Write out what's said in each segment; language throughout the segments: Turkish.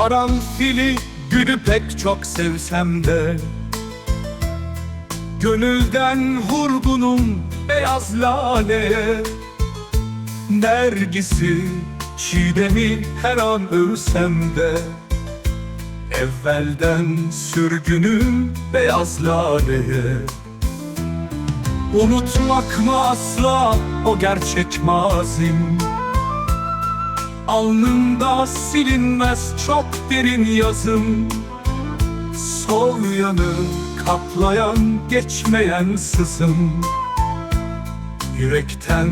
Karanfili gülü pek çok sevsem de Gönülden vurgunum beyaz laleye. Nergisi, çiğdemi her an övsem de Evvelden sürgünüm beyaz laleye. Unutmak mı asla o gerçek mazim Alnımda silinmez çok derin yazım. Sol yanı kaplayan geçmeyen sızım. Yürekten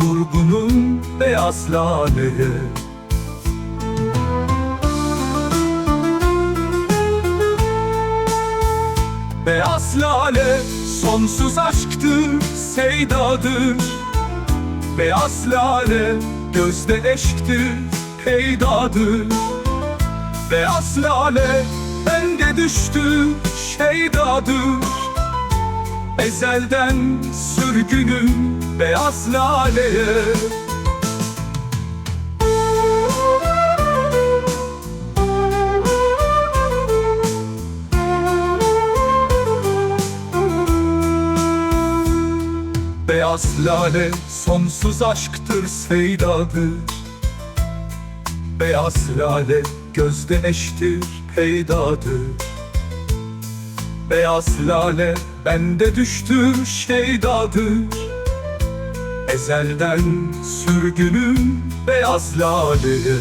vurgunum beyaz laleye Beyaz lale sonsuz aşktır, seydadır. Beyaz lale gözde eşktir, peydadır Beyaz lale bende düştü, şeydadır Ezelden sürgünüm beyaz laleye. Beyaz lale sonsuz aşktır seydadır. Beyaz lale gözde eştir peydadır. Beyaz lale bende düştür şeydadır. Ezelden sürgünüm beyaz laleye